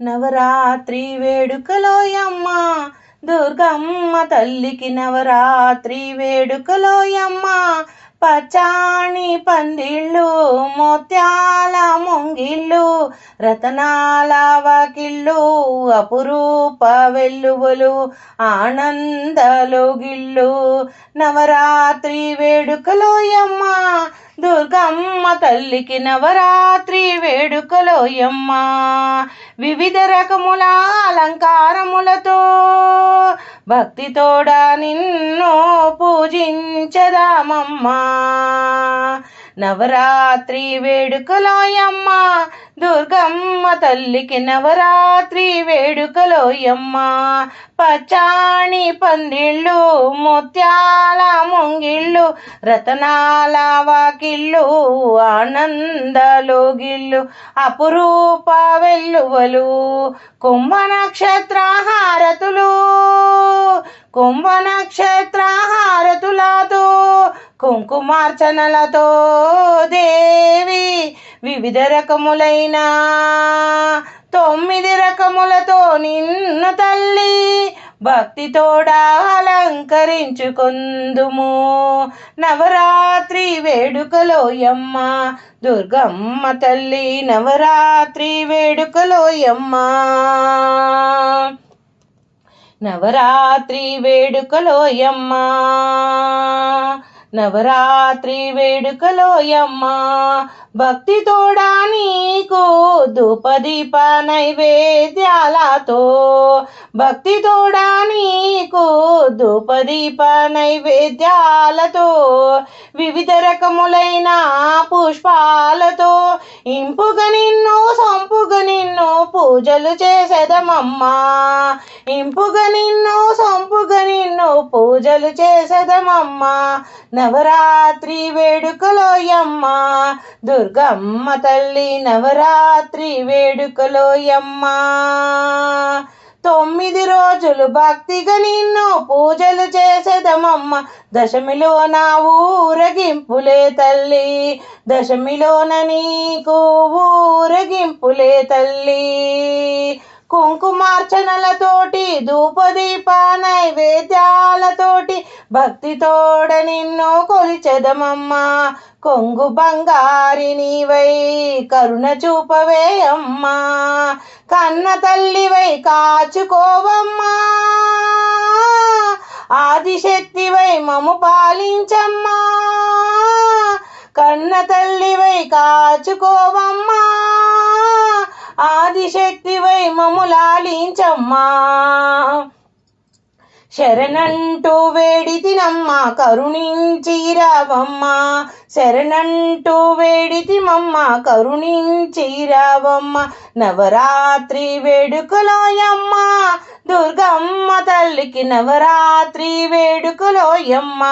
నవరాత్రి వేడుకలోయమ్మ. దుర్గమ్మ తల్లికి నవరాత్రి వేడుకలోయమ్మ. పచాణి పందిళ్ళు ముత్యాల ముంగిళ్ళు రతనాల వాకిళ్ళు అపురూప వెల్లువలు ఆనందలోగిళ్ళు. నవరాత్రి వేడుకలోయమ్మ. దుర్గమ్మ తల్లికి నవరాత్రి వేడుకలోయమ్మ వివిధ రకముల అలంకారములతో భక్తితోడ నిన్ను పూజించదామమ్మా. నవరాత్రి వేడుకలోయమ్మ. దుర్గమ్మ తల్లికి నవరాత్రి వేడుకలోయమ్మ. పచ్చాణి పందిళ్ళు ముత్యాల ముంగిళ్ళు రతనాల వాకిళ్ళు ఆనందలోగిళ్ళు అపురూప వెల్లువలు కుంభ నక్షత్ర హారతులు కుంభ నక్షత్ర హారతులతో కుంకుమార్చనలతో దేవి వివిధ రకములైన తొమ్మిది రకములతో నిన్ను తల్లి భక్తితోడా అలంకరించుకుందుము. నవరాత్రి వేడుకలోయమ్మ దుర్గమ్మ తల్లి నవరాత్రి వేడుకలోయమ్మ నవరాత్రి వేడుకలోయమ్మ నవరాత్రి వేడుకలోయమ్మ భక్తితోడా నీకు ధూపదీప నైవేద్యాలతో. భక్తి తోడా నీకు ధూపదీప నైవేద్యాలతో వివిధ రకములైన పుష్పాలతో ఇంపుగా నిన్ను పూజలు చేసేదమమ్మా. ఇంపుగా నిన్ను సంపుగా నిన్ను పూజలు చేసేదమమ్మా. నవరాత్రి వేడుకలోయమ్మ. దుర్గమ్మ తల్లి నవరాత్రి వేడుకలోయమ్మ. తొమ్మిది రోజులు భక్తిగా నిన్ను పూజలు చేసేదమమ్మ. దశమిలో నా ఊరగింపులే తల్లి. దశమిలోన నీకు ఊరగింపులే తల్లి. కుంకుమార్చనలతోటి ధూపదీప నైవేద్యాలతోటి భక్తితోడ నిన్ను కొలిచెదమమ్మా. కొంగు బంగారి నీవై కరుణ చూపవే అమ్మా కన్న తల్లివై కాచుకోవమ్మా. ఆదిశక్తివై మము పాలించమ్మా. కన్న తల్లివై కాచుకోవమ్మా. ఆదిశక్తివై మములాలించమ్మా. శరణంటూ వేడితినమ్మా కరుణించి రావమ్మా శరణంటూ వేడితిమమ్మ కరుణించి రావమ్మ నవరాత్రి వేడుకలోయమ్మ దుర్గమ్మ తల్లికి నవరాత్రి వేడుకలోయమ్మ.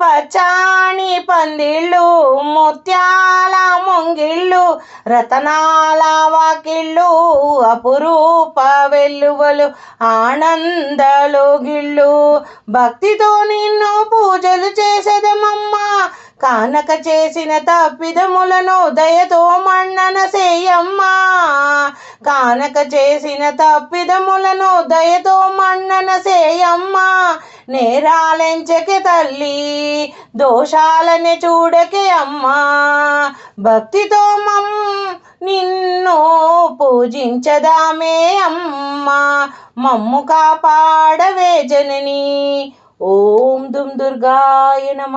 పచ్చాణి పందిళ్ళు ముత్యాల ముంగిళ్ళు రతనాల వాకిళ్ళు అపురూప వెల్లువలు ఆనందలోగిళ్ళు. భక్తితో నిన్ను పూజలు చేసేదమమ్మా. కానక చేసిన తప్పిదములను దయతో మన్నన సేయమ్మా. కానక చేసిన తప్పిదములను దయతో మన్నన సేయమ్మా. నేరాలెంచకే తల్లి దోషాలని చూడకే అమ్మా. భక్తితో మమ్ నిన్ను పూజించదామే అమ్మా. మమ్ము కాపాడవే జనని. ఓం దుమ్ దుర్గాయ నమ.